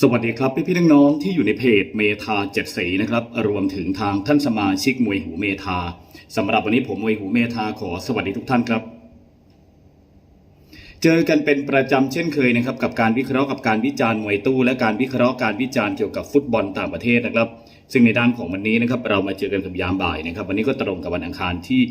สวัสดีครับพี่พี่น้องๆที่อยู่ในเพจเมทาเจ็ดสีนะครับรวมถึงทางท่านสมาชิกมวยหูเมทาสำหรับวันนี้ผมมวยหูเมทาขอสวัสดีทุกท่านครับ เจอกันเป็นประจำเช่นเคยนะครับ กับการวิเคราะห์กับการวิจารณ์มวยตู้ และการวิเคราะห์การวิจารณ์เกี่ยวกับฟุตบอลต่างประเทศนะครับ ซึ่งในด้านของวันนี้นะครับเรามาเจอกันกับยามบ่ายนะครับ วันนี้ก็ตรงกับวันอังคารที่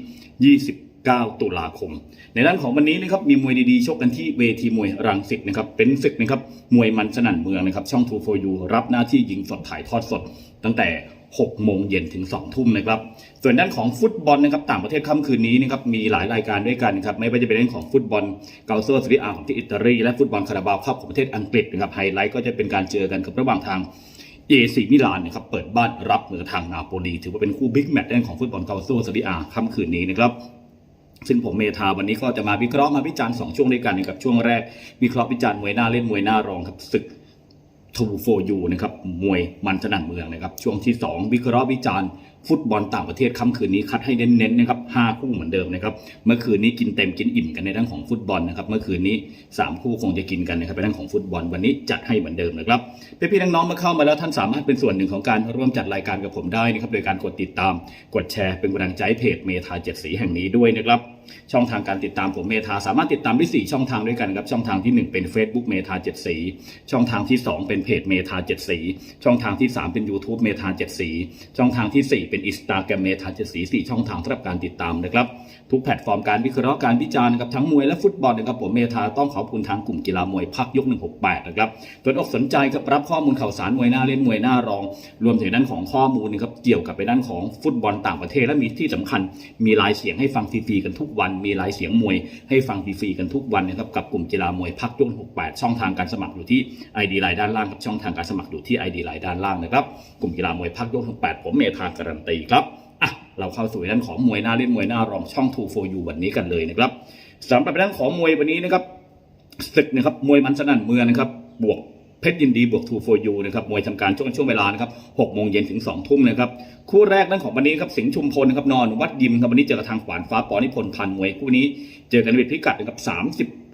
9 ตุลาคม ในด้านของวันนี้นะครับมีมวยดีๆชกกันที่เวทีมวยรังสิตนะครับเป็นศึกนะครับมวยมันสนั่นเมืองนะครับช่อง True for You รับหน้าที่ยิงสดถ่ายทอดสด ตั้งแต่ 6 โมงเย็นถึง 2 ทุ่มนะครับ ส่วนด้านของฟุตบอลนะครับต่างประเทศค่ำคืนนี้นะครับมีหลายรายการด้วยกันครับไม่ว่าจะเป็นเรื่องของฟุตบอลเกาโซสรีอาของที่อิตาลีและฟุตบอลคาราบาวคัพของประเทศอังกฤษนะครับไฮไลท์ก็จะเป็นการเจอกันกับระหว่างทางเอซีมิลานนะครับเปิดบ้านรับเหนือทางนาโปลีถือว่าเป็นคู่บิ๊กแมตช์ของฟุตบอลเกาโซสรีอาค่ำคืนนี้นะครับ ซึ่งผมเมธาวันนี้ก็จะมาวิเคราะห์มาวิจารณ์สองช่วงด้วยกันกับช่วงแรกวิเคราะห์วิจารณ์มวยหน้าเล่นมวยหน้ารองครับศึกทูโฟยูนะครับมวยมันสนั่นเมืองนะครับช่วงที่ 2 วิเคราะห์วิจารณ์ฟุตบอลต่างประเทศค่ำคืนนี้คัดให้เน้นๆนะครับห้าคู่เหมือนเดิมนะครับ เมื่อคืนนี้กินเต็มกินอิ่มกันในด้านของฟุตบอลนะครับ เมื่อคืนนี้ 3 คู่คงจะกินกันนะครับในด้านของฟุตบอลวันนี้จัดให้เหมือนเดิมนะครับพี่ๆน้องๆมาเข้ามาแล้วท่านสามารถเป็นส่วนหนึ่งของการร่วมจัดรายการกับผมได้นะครับโดยการกดติดตาม กดแชร์เป็นกำลังใจเพจเมธาเจ็ดสีแห่งนี้ด้วยนะครับช่องทางการติดตามผมเมธาสามารถติดตามได้4ช่องทางด้วยกันครับช่องทางที่ 1 เป็น Facebook เมธาเจ็ดสีช่องทางที่ 2 เป็นเพจเมธาเจ็ดสีช่องทางที่ 3 เป็น YouTube เมธาเจ็ดสีช่องทางที่ 4เป็น Instagram เมธาเจ็ดสี4ช่องทางสำหรับการติดตามนะครับ ทุกแพลตฟอร์มการวิเคราะห์การวิจารณ์นะครับทั้งมวยและฟุตบอลนะครับผมเมธาต้องขอบคุณทางกลุ่มกีฬามวยพักยก 168 นะครับสนอกสนใจครับรับข้อมูลข่าวสารมวยหน้าเล่นมวยหน้ารอง รวมถึงด้านของข้อมูลนะครับเกี่ยวกับไปด้านของฟุตบอลต่างประเทศและมีที่สำคัญ มีลายเสียงให้ฟังฟรีๆกันทุกวัน มีลายเสียงมวยให้ฟังฟรีๆกันทุกวันนะครับกับกลุ่มกีฬามวยพักยก68 ช่องทางการสมัครอยู่ที่ ID ไลน์ด้านล่างกับช่องทางการสมัครอยู่ที่ ID ไลน์ด้านล่างนะครับกลุ่มกีฬามวยพักยก68 ผมเมธาการันตีครับอะเราเข้าสู่ด้านของมวยหน้าเล่นมวยหน้ารองช่อง2 for you วันนี้กันเลยนะครับสำหรับด้านของมวยวันนี้นะครับศึกนะครับมวยมันสนั่นเมืองนะครับบวกเพชรยินดีบวก2 for you นะครับมวยทำการช่วงช่วงเวลานะครับ6โมงเย็นถึง2ทุ่มนะครับคู่แรกนั้นของวันนี้ครับสิงห์ชุมพลนะครับนอนวัดยิมครับวันนี้เจอกับทางขวานฟ้าปอนิพนธ์พันมวยคู่นี้ เจอกันในเวทพิกัดนะครับ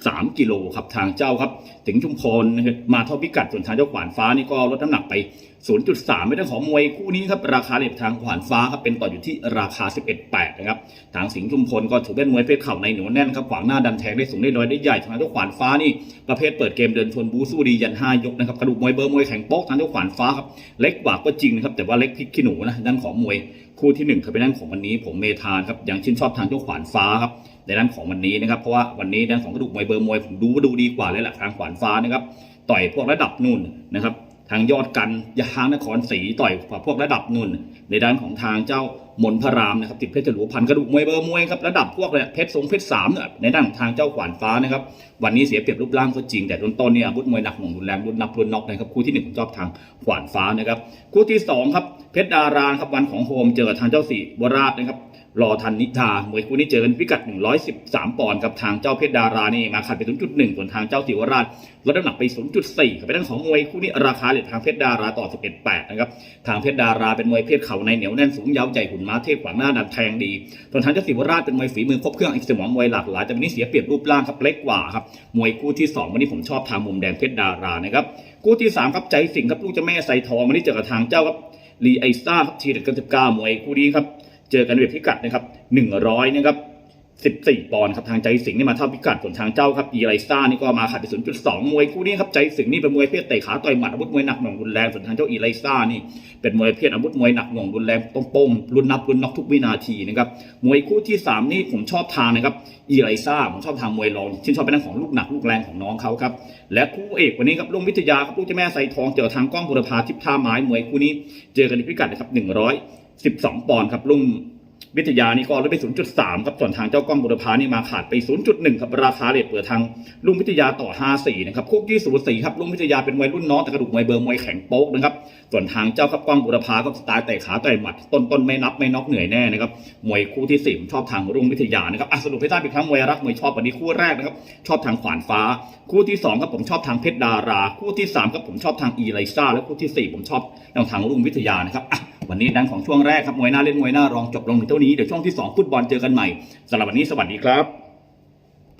3 กิโลครับทางเจ้าครับสิงห์ชุมพลนะครับมาเท่าพิกัดส่วนทางเจ้าขวานฟ้านี่ก็ลดน้ำหนักไป 0.3 ไม่ต้องของมวยคู่นี้ครับราคาเหรียญทางขวานฟ้าครับเป็นต่ออยู่ที่ราคา 11.8 นะครับทางสิงห์ชุมพลก็ถือเป็นมวยเพศเข่าในหนียวแน่นครับขวางหน้าดันแทงได้สูงได้น้อยได้ใหญ่ทางเจ้าขวานฟ้านี่ประเภทเปิดเกมเดินชนบูสู้ดียัน5ยกนะครับกระดูกมวยเบอร์มวยแข็งป๊กทางเจ้าขวานฟ้าครับเล็กกว่าก็จริงนะครับแต่ว่าเล็กพริกขี้หนูนะด้านของมวยคู่ที่หนึ่งครับเป็นด้านของวันนี้ผมเมธานครับยังชื่นชอบทางเจ้าขวานฟ้าครับ ในด้านของวันนี้นะครับ เพราะว่าวันนี้ด้านของกระดูกมวยเบอร์มวยผมดูว่าดูดีกว่าเลยแหละทางขวานฟ้านะครับ ต่อยพวกระดับนู่นนะครับ ทางยอดกันยาางนครศรีต่อยพวกระดับนุ่น ในด้านของทางเจ้ามนพระรามนะครับติดเพชรจรวพันกระดูกมวยเบอร์มวยครับระดับพวกเนี่ยเพชรทรงเพชรสามเนี่ยในด้านทางเจ้าขวานฟ้านะครับวันนี้เสียเปรียบรูปร่างก็จริงแต่ต้นต้นเนี่ยอาวุธมวยหนักหน่วงรุนแรงรุนนับรุนน็อกนะครับคู่ที่หนึ่งผมชอบทางขวานฟ้านะครับคู่ที่สองครับเพชรดาราครับวันของโฮมเจอกับทางเจ้าสี่วราชนะครับ รอทันนิทามวยคู่นี้เจอกันพิกัด 113 ปอนด์กับทางเจ้าเพชรดารานี่มาขัดไป 0.1 ส่วนทางเจ้าสิวราชลดน้ำหนักไป 0.4ครับเป็นเรื่องของมวยคู่นี้ราคาเหรียญทางเพชรดาราต่อ 11.8 นะครับ ทางเพชรดาราเป็นมวยเพศเข่าในเหนียวแน่นสูงยาวใหญ่หุ่นม้าเทพขวางหน้าดันแทงดี ส่วนทางเจ้าสิวราชเป็นมวยฝีมือครบเครื่องอีกสมองมวยหลากหลายแต่วันนี้เสียเปรียบรูปร่างครับเล็กกว่าครับ มวยคู่ที่ 2 วันนี้ผมชอบทางมุมแดงเพชรดารานะครับ คู่ที่3ครับใจสิงห์ครับลูกเจ้าแม่ใส่ทองวันนี้เจอกับทางเจ้าครับลีไอซ่าครับทีเด็ดกันสิบเก้ามวยคู่นี้ครับ เจอกันเวทพิกัดนะครับ100นะครับ 14 ปอนด์ครับทางใจสิงห์นี่มาเท่าพิกัดส่วนทางเจ้าครับอีไลซ่านี่ก็มาขัดไป0.2 มวยคู่นี้ครับใจสิงห์นี่เป็นมวยเพศเตะขาต่อยหมัดอาวุธมวยหนักหน่วงรุนแรงส่วนทางเจ้าอีไลซ่านี่เป็นมวยเพศอาวุธมวยหนักหน่วงรุนแรงต้มป้มรุนนับรุนน็อกทุกวินาทีนะครับมวยคู่ที่ 3 นี่ผมชอบทางนะครับอีไลซ่าผมชอบทางมวยรองชื่นชอบเป็นเรื่องของลูกหนักลูกแรงของน้องเขาครับและคู่เอกวันนี้ครับลุงวิทยาครับลูกเจ้าแม่ไซทองเจอทางกล้องบุรพาทิพท่าไม้มวยคู่นี้ เจอกันในพิกัดนะครับ112 ปอนด์ครับลุง วิทยานี่ก็ลดไป 0.3 ครับ ส่วนทางเจ้ากล้องบุรพานี่มาขาดไป 0.1 ครับ ราคาเลทเปิดทางลุงวิทยาต่อ 54 นะครับคุกยี่สูสีครับลุงวิทยาเป็นมวยรุ่นน้องแต่กระดูกมวยเบอร์มวยแข็งโป๊กนะครับ ส่วนทางเจ้าครับกล้องบุรพาก็สไตล์เตะขาต่อยหมัด ต้นต้นไม่นับไม่น็อกเหนื่อยแน่นะครับ มวยคู่ที่4ผมชอบทางรุ่งวิทยานะครับอะสรุปให้ทราบอีกครั้งมวยรักมวยชอบวันนี้คู่แรกนะครับ ชอบทางขวานฟ้า คู่ที่2ครับผมชอบทางเพชรดารา คู่ที่3ครับผมชอบทางอีไลซ่า และคู่ที่ 4 ผมชอบทางรุ่งวิทยานะครับ วันนี้ดังของช่วงแรกครับมวยหน้าเล่นมวยหน้ารองจบลงถึงเท่านี้เดี๋ยวช่วงที่ 2 ฟุตบอลเจอกันใหม่สำหรับวันนี้สวัสดีครับ